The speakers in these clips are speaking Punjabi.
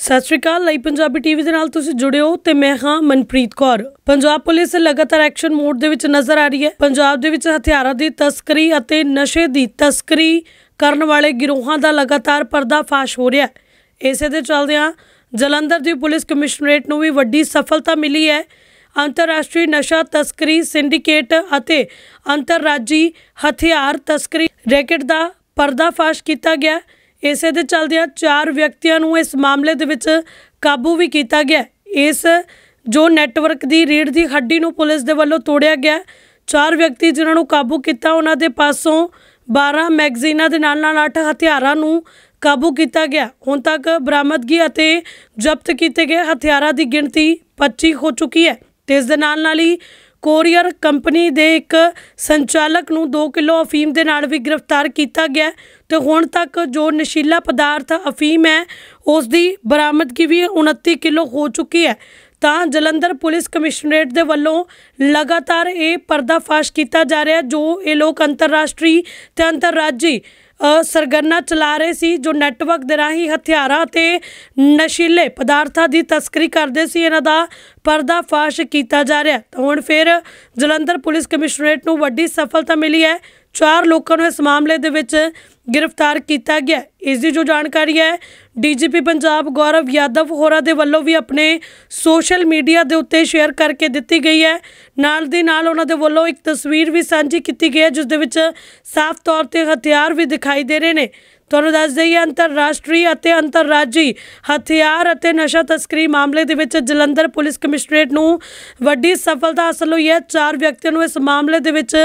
ਸਤਿ ਸ਼੍ਰੀ ਅਕਾਲ, ਲਈ ਪੰਜਾਬੀ ਟੀਵੀ ਦੇ ਨਾਲ ਤੁਸੀਂ ਜੁੜੇ ਹੋ ਤੇ ਮੈਂ ਹਾਂ ਮਨਪ੍ਰੀਤ ਕੌਰ। ਪੰਜਾਬ ਪੁਲਿਸ ਲਗਾਤਾਰ ਐਕਸ਼ਨ ਮੋਡ ਦੇ ਵਿੱਚ ਨਜ਼ਰ ਆ ਰਹੀ ਹੈ। ਪੰਜਾਬ ਦੇ ਵਿੱਚ ਹਥਿਆਰਾਂ ਦੀ ਤਸਕਰੀ ਅਤੇ ਨਸ਼ੇ ਦੀ ਤਸਕਰੀ ਕਰਨ ਵਾਲੇ ਗਿਰੋਹਾਂ ਦਾ ਲਗਾਤਾਰ ਪਰਦਾਫਾਸ਼ ਹੋ ਰਿਹਾ ਹੈ। ਇਸੇ ਦੇ ਚੱਲਦਿਆਂ ਜਲੰਧਰ ਦੀ ਪੁਲਿਸ ਕਮਿਸ਼ਨਰੇਟ ਨੂੰ ਵੀ ਵੱਡੀ ਸਫਲਤਾ ਮਿਲੀ ਹੈ। ਅੰਤਰਰਾਸ਼ਟਰੀ ਨਸ਼ਾ ਤਸਕਰੀ ਸਿੰਡੀਕੇਟ ਅਤੇ ਅੰਤਰਰਾਜੀ ਹਥਿਆਰ ਤਸਕਰੀ ਰੈਕਟ ਦਾ ਪਰਦਾਫਾਸ਼ ਕੀਤਾ ਗਿਆ। ਹੈ। ਇਸੇ ਦੇ ਚੱਲਦਿਆਂ ਚਾਰ ਵਿਅਕਤੀਆਂ ਨੂੰ ਇਸ ਮਾਮਲੇ ਦੇ ਵਿੱਚ ਕਾਬੂ ਵੀ ਕੀਤਾ ਗਿਆ। ਇਸ ਜੋ ਨੈਟਵਰਕ ਦੀ ਰੀੜ ਦੀ ਹੱਡੀ ਨੂੰ ਪੁਲਿਸ ਦੇ ਵੱਲੋਂ ਤੋੜਿਆ ਗਿਆ। ਚਾਰ ਵਿਅਕਤੀ ਜਿਨ੍ਹਾਂ ਨੂੰ ਕਾਬੂ ਕੀਤਾ, ਉਹਨਾਂ ਦੇ ਪਾਸੋਂ 12 ਮੈਗਜ਼ੀਨਾਂ ਦੇ ਨਾਲ ਨਾਲ 8 ਹਥਿਆਰਾਂ ਨੂੰ ਕਾਬੂ ਕੀਤਾ ਗਿਆ। ਹੁਣ ਤੱਕ ਬਰਾਮਦਗੀ ਅਤੇ ਜ਼ਬਤ ਕੀਤੇ ਗਏ ਹਥਿਆਰਾਂ ਦੀ ਗਿਣਤੀ 25 ਹੋ ਚੁੱਕੀ ਹੈ। ਤੇ ਇਸ ਦੇ ਨਾਲ ਨਾਲ ਹੀ ਕੋਰੀਅਰ ਕੰਪਨੀ ਦੇ ਇੱਕ ਸੰਚਾਲਕ ਨੂੰ 2 ਕਿਲੋ ਅਫੀਮ ਦੇ ਨਾਲ ਵੀ ਗ੍ਰਿਫਤਾਰ ਕੀਤਾ ਗਿਆ ਹੈ ਤੇ ਹੁਣ ਤੱਕ ਜੋ ਨਸ਼ੀਲਾ ਪਦਾਰਥ ਅਫੀਮ ਹੈ ਉਸ ਦੀ ਬਰਾਮਦਗੀ ਵੀ 29 ਕਿਲੋ ਹੋ ਚੁੱਕੀ ਹੈ। ਤਾਂ ਜਲੰਧਰ ਪੁਲਿਸ ਕਮਿਸ਼ਨਰੇਟ ਦੇ ਵੱਲੋਂ ਲਗਾਤਾਰ ਇਹ ਪਰਦਾਫਾਸ਼ ਕੀਤਾ ਜਾ ਰਿਹਾ ਜੋ ਇਹ ਲੋਕ ਅੰਤਰਰਾਸ਼ਟਰੀ ਤੇ ਅੰਤਰਰਾਜੀ ਸਰਗਰਨਾ ਚਲਾ ਰਹੇ ਸੀ, ਜੋ ਨੈਟਵਰਕ ਦੇ ਰਾਹੀਂ ਹਥਿਆਰਾਂ ਤੇ ਨਸ਼ੀਲੇ ਪਦਾਰਥਾਂ ਦੀ ਤਸਕਰੀ ਕਰਦੇ ਸੀ, ਇਹਨਾਂ ਦਾ ਪਰਦਾਫਾਸ਼ ਕੀਤਾ ਜਾ ਰਿਹਾ ਤਾਂ ਹੁਣ ਫਿਰ ਜਲੰਧਰ ਪੁਲਿਸ ਕਮਿਸ਼ਨਰੇਟ ਨੂੰ ਵੱਡੀ ਸਫਲਤਾ ਮਿਲੀ ਹੈ। ਚਾਰ ਲੋਕਾਂ ਨੂੰ ਇਸ ਮਾਮਲੇ ਦੇ ਵਿੱਚ ਗ੍ਰਿਫਤਾਰ ਕੀਤਾ ਗਿਆ। ਇਸ ਦੀ ਜੋ ਜਾਣਕਾਰੀ ਹੈ, ਡੀਜੀਪੀ ਪੰਜਾਬ ਗੌਰਵ ਯਾਦਵ ਹੋਰਾਂ ਦੇ ਵੱਲੋਂ ਵੀ ਆਪਣੇ ਸੋਸ਼ਲ ਮੀਡੀਆ ਦੇ ਉੱਤੇ ਸ਼ੇਅਰ ਕਰਕੇ ਦਿੱਤੀ ਗਈ ਹੈ। ਨਾਲ ਦੀ ਨਾਲ ਉਹਨਾਂ ਦੇ ਵੱਲੋਂ ਇੱਕ ਤਸਵੀਰ ਵੀ ਸਾਂਝੀ ਕੀਤੀ ਗਈ ਹੈ, ਜਿਸ ਦੇ ਵਿੱਚ ਸਾਫ਼ ਤੌਰ ਤੇ ਹਥਿਆਰ ਵੀ ਦਿਖਾਈ ਦੇ ਰਹੇ ਨੇ। ਤੁਹਾਨੂੰ ਦੱਸ ਦਈਏ, ਅੰਤਰਰਾਸ਼ਟਰੀ ਅਤੇ ਅੰਤਰਰਾਜੀ ਹਥਿਆਰ ਅਤੇ ਨਸ਼ਾ ਤਸਕਰੀ ਮਾਮਲੇ ਦੇ ਵਿੱਚ ਜਲੰਧਰ ਪੁਲਿਸ ਕਮਿਸ਼ਨਰੇਟ ਨੂੰ ਵੱਡੀ ਸਫਲਤਾ ਹਾਸਲ ਹੋਈ ਹੈ। ਚਾਰ ਵਿਅਕਤੀਆਂ ਨੂੰ ਇਸ ਮਾਮਲੇ ਦੇ ਵਿੱਚ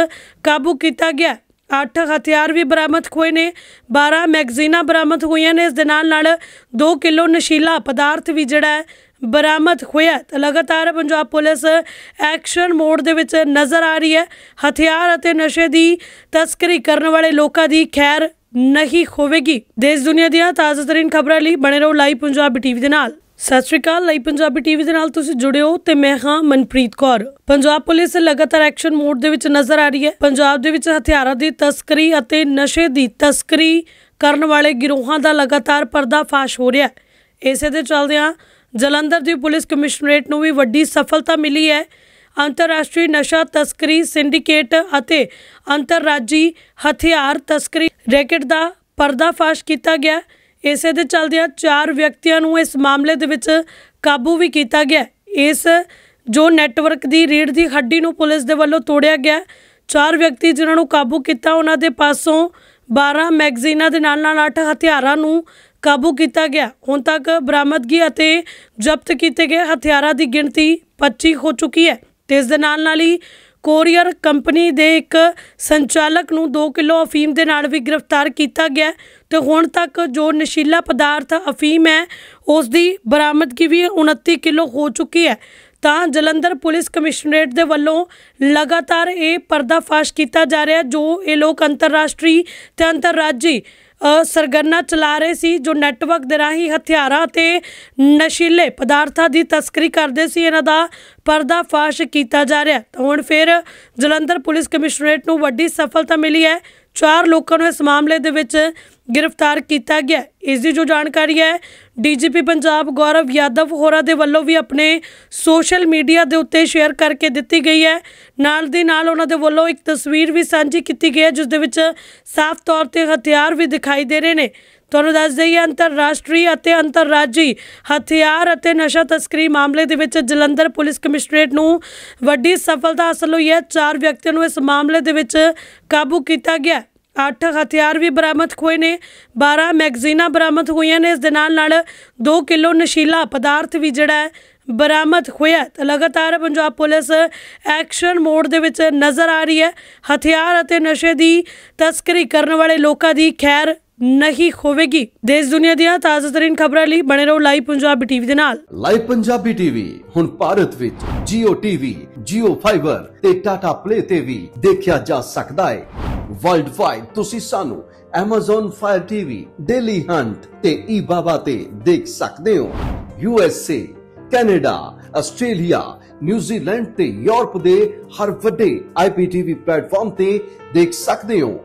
ਕਾਬੂ ਕੀਤਾ ਗਿਆ ਹੈ। ਅੱਠ ਹਥਿਆਰ ਵੀ ਬਰਾਮਦ ਹੋਏ ਨੇ 12 ਮੈਗਜ਼ੀਨਾਂ ਬਰਾਮਦ ਹੋਈਆਂ ਨੇ। ਇਸ ਦੇ ਨਾਲ ਨਾਲ 2 ਕਿਲੋ ਨਸ਼ੀਲਾ ਪਦਾਰਥ ਵੀ ਜਿਹੜਾ ਹੈ, ਬਰਾਮਦ ਹੋਇਆ ਤਾਂ ਲਗਾਤਾਰ ਪੰਜਾਬ ਪੁਲਿਸ ਐਕਸ਼ਨ ਮੋਡ ਦੇ ਵਿੱਚ ਨਜ਼ਰ ਆ ਰਹੀ ਹੈ। ਹਥਿਆਰ ਅਤੇ ਨਸ਼ੇ ਦੀ ਤਸਕਰੀ ਕਰਨ ਵਾਲੇ ਲੋਕਾਂ ਦੀ ਖੈਰ ਨਹੀਂ ਹੋਵੇਗੀ। ਦੇਸ਼ ਦੁਨੀਆ ਦੀਆਂ ਤਾਜ਼ਾ ਖਬਰਾਂ ਲਈ ਬਣੇ ਰਹੋ ਲਾਈਵ ਪੰਜਾਬੀ ਟੀਵੀ ਦੇ ਨਾਲ। ਸਤਿ ਸ਼੍ਰੀ ਅਕਾਲ ਲਈ ਪੰਜਾਬੀ ਟੀਵੀ ਦੇ ਨਾਲ ਤੁਸੀਂ ਜੁੜੇ ਹੋ ਤੇ ਮੈਂ ਹਾਂ ਮਨਪ੍ਰੀਤ ਕੌਰ। ਪੰਜਾਬ ਪੁਲਿਸ ਲਗਾਤਾਰ ਐਕਸ਼ਨ ਮੋਡ ਦੇ ਵਿੱਚ ਨਜ਼ਰ ਆ ਰਹੀ ਹੈ। ਪੰਜਾਬ ਦੇ ਵਿੱਚ ਹਥਿਆਰਾਂ ਦੀ ਤਸਕਰੀ ਅਤੇ ਨਸ਼ੇ ਦੀ ਤਸਕਰੀ ਕਰਨ ਵਾਲੇ ਗਿਰੋਹਾਂ ਦਾ ਲਗਾਤਾਰ ਪਰਦਾਫਾਸ਼ ਹੋ ਰਿਹਾ ਹੈ। ਇਸੇ ਦੇ ਚੱਲਦਿਆਂ ਜਲੰਧਰ ਦੀ ਪੁਲਿਸ ਕਮਿਸ਼ਨਰੇਟ ਨੂੰ ਵੀ ਵੱਡੀ ਸਫਲਤਾ ਮਿਲੀ ਹੈ। ਅੰਤਰਰਾਸ਼ਟਰੀ ਨਸ਼ਾ ਤਸਕਰੀ ਸਿੰਡੀਕੇਟ ਅਤੇ ਅੰਤਰਰਾਜੀ ਹਥਿਆਰ ਤਸਕਰੀ ਰੈਕਟ ਦਾ ਪਰਦਾਫਾਸ਼ ਕੀਤਾ ਗਿਆ। ਇਸੇ ਦੇ ਚੱਲਦਿਆਂ ਚਾਰ ਵਿਅਕਤੀਆਂ ਨੂੰ ਇਸ ਮਾਮਲੇ ਦੇ ਵਿੱਚ ਕਾਬੂ ਵੀ ਕੀਤਾ ਗਿਆ। ਇਸ ਜੋ ਨੈਟਵਰਕ ਦੀ ਰੀੜ ਦੀ ਹੱਡੀ ਨੂੰ ਪੁਲਿਸ ਦੇ ਵੱਲੋਂ ਤੋੜਿਆ ਗਿਆ। ਚਾਰ ਵਿਅਕਤੀ ਜਿਨ੍ਹਾਂ ਨੂੰ ਕਾਬੂ ਕੀਤਾ, ਉਹਨਾਂ ਦੇ ਪਾਸੋਂ 12 ਮੈਗਜ਼ੀਨਾਂ ਦੇ ਨਾਲ ਨਾਲ 8 ਹਥਿਆਰਾਂ ਨੂੰ ਕਾਬੂ ਕੀਤਾ ਗਿਆ। ਹੁਣ ਤੱਕ ਬਰਾਮਦਗੀ ਅਤੇ ਜ਼ਬਤ ਕੀਤੇ ਗਏ ਹਥਿਆਰਾਂ ਦੀ ਗਿਣਤੀ 25 ਹੋ ਚੁੱਕੀ ਹੈ। ਤੇ ਇਸ ਦੇ ਨਾਲ ਨਾਲ ਹੀ ਕੋਰੀਅਰ ਕੰਪਨੀ ਦੇ ਇੱਕ ਸੰਚਾਲਕ ਨੂੰ 2 ਕਿਲੋ ਅਫੀਮ ਦੇ ਨਾਲ ਵੀ ਗ੍ਰਿਫਤਾਰ ਕੀਤਾ ਗਿਆ ਹੈ ਤੇ ਹੁਣ ਤੱਕ ਜੋ ਨਸ਼ੀਲਾ ਪਦਾਰਥ ਅਫੀਮ ਹੈ, ਉਸ ਦੀ ਬਰਾਮਦਗੀ ਵੀ 29 ਕਿਲੋ ਹੋ ਚੁੱਕੀ ਹੈ। ਤਾਂ ਜਲੰਧਰ ਪੁਲਿਸ ਕਮਿਸ਼ਨਰੇਟ ਦੇ ਵੱਲੋਂ ਲਗਾਤਾਰ ਇਹ ਪਰਦਾਫਾਸ਼ ਕੀਤਾ ਜਾ ਰਿਹਾ ਜੋ ਇਹ ਲੋਕ ਅੰਤਰਰਾਸ਼ਟਰੀ ਤੇ ਅੰਤਰਰਾਜੀ ਅ, ਸਰਗਰਨਾ ਚਲਾ ਰਹੇ ਸੀ ਜੋ ਨੈਟਵਰਕ ਦੇ ਰਾਹੀਂ ਹਥਿਆਰਾਂ ਤੇ ਨਸ਼ੀਲੇ ਪਦਾਰਥਾਂ ਦੀ ਤਸਕਰੀ ਕਰਦੇ ਸੀ ਇਹਨਾਂ ਦਾ ਪਰਦਾਫਾਸ਼ ਕੀਤਾ ਜਾ ਰਿਹਾ ਤਾਂ ਹੁਣ ਫਿਰ ਜਲੰਧਰ ਪੁਲਿਸ ਕਮਿਸ਼ਨਰੇਟ ਨੂੰ ਵੱਡੀ ਸਫਲਤਾ ਮਿਲੀ ਹੈ। ਚਾਰ ਲੋਕਾਂ ਨੂੰ ਇਸ ਮਾਮਲੇ ਦੇ ਵਿੱਚ ਗ੍ਰਿਫਤਾਰ ਕੀਤਾ ਗਿਆ। ਇਸ ਦੀ ਜੋ ਜਾਣਕਾਰੀ ਹੈ, ਡੀਜੀਪੀ ਪੰਜਾਬ ਗੌਰਵ ਯਾਦਵ ਹੋਰਾਂ ਦੇ ਵੱਲੋਂ ਵੀ ਆਪਣੇ ਸੋਸ਼ਲ ਮੀਡੀਆ ਦੇ ਉੱਤੇ ਸ਼ੇਅਰ ਕਰਕੇ ਦਿੱਤੀ ਗਈ ਹੈ। ਨਾਲ ਦੀ ਨਾਲ ਉਹਨਾਂ ਦੇ ਵੱਲੋਂ ਇੱਕ ਤਸਵੀਰ ਵੀ ਸਾਂਝੀ ਕੀਤੀ ਗਈ ਹੈ, ਜਿਸ ਦੇ ਵਿੱਚ ਸਾਫ਼ ਤੌਰ ਤੇ ਹਥਿਆਰ ਵੀ ਦਿਖਾਈ ਦੇ ਰਹੇ ਨੇ। ਤੁਹਾਨੂੰ ਦੱਸ ਦਈਏ, ਅੰਤਰਰਾਸ਼ਟਰੀ ਅਤੇ ਅੰਤਰਰਾਜੀ ਹਥਿਆਰ ਅਤੇ ਨਸ਼ਾ ਤਸਕਰੀ ਮਾਮਲੇ ਦੇ ਵਿੱਚ ਜਲੰਧਰ ਪੁਲਿਸ ਕਮਿਸ਼ਨਰੇਟ ਨੂੰ ਵੱਡੀ ਸਫਲਤਾ ਹਾਸਲ ਹੋਈ ਹੈ। ਚਾਰ ਵਿਅਕਤੀਆਂ ਨੂੰ ਇਸ ਮਾਮਲੇ ਦੇ ਵਿੱਚ ਕਾਬੂ ਕੀਤਾ ਗਿਆ। ਹੈ। ਅੱਠ ਹਥਿਆਰ ਵੀ ਬਰਾਮਦ ਹੋਏ ਨੇ 12 ਮੈਗਜ਼ੀਨਾਂ ਬਰਾਮਦ ਹੋਈਆਂ ਨੇ। ਇਸ ਦੇ ਨਾਲ ਨਾਲ 2 ਕਿਲੋ ਨਸ਼ੀਲਾ ਪਦਾਰਥ ਵੀ ਜਿਹੜਾ ਹੈ, ਬਰਾਮਦ ਹੋਇਆ ਤਾਂ ਲਗਾਤਾਰ ਪੰਜਾਬ ਪੁਲਿਸ ਐਕਸ਼ਨ ਮੋਡ ਦੇ ਵਿੱਚ ਨਜ਼ਰ ਆ ਰਹੀ ਹੈ। ਹਥਿਆਰ ਅਤੇ ਨਸ਼ੇ ਦੀ ਤਸਕਰੀ ਕਰਨ ਵਾਲੇ ਲੋਕਾਂ ਦੀ ਖੈਰ ਨਹੀਂ ਹੋਵੇਗੀ। ਦੇਸ਼ ਦੁਨੀਆ ਦੀਆਂ ਤਾਜ਼ਾ ਤਰੀਨ ਖਬਰਾਂ ਲਈ ਬਣੇ ਰਹੋ ਲਾਈਵ ਪੰਜਾਬੀ ਟੀਵੀ ਦੇ ਨਾਲ। ਲਾਈਵ ਪੰਜਾਬੀ ਟੀਵੀ ਹੁਣ ਭਾਰਤ ਵਿੱਚ Jio TV, Jio Fiber ਤੇ Tata Play ਤੇ ਵੀ ਦੇਖਿਆ ਜਾ ਸਕਦਾ ਹੈ ਵਰਲਡ ਵਾਈਡ ਤੁਸੀਂ ਸਾਨੂੰ Amazon Fire TV, Daily Hunt ਤੇ eBaba ਤੇ ਦੇਖ ਸਕਦੇ ਹੋ। USA, Canada, Australia, New Zealand ਤੇ ਯੂਰਪ ਦੇ ਹਰ ਵੱਡੇ IPTV ਪਲੇਟਫਾਰਮ ਤੇ ਦੇਖ ਸਕਦੇ ਹੋ।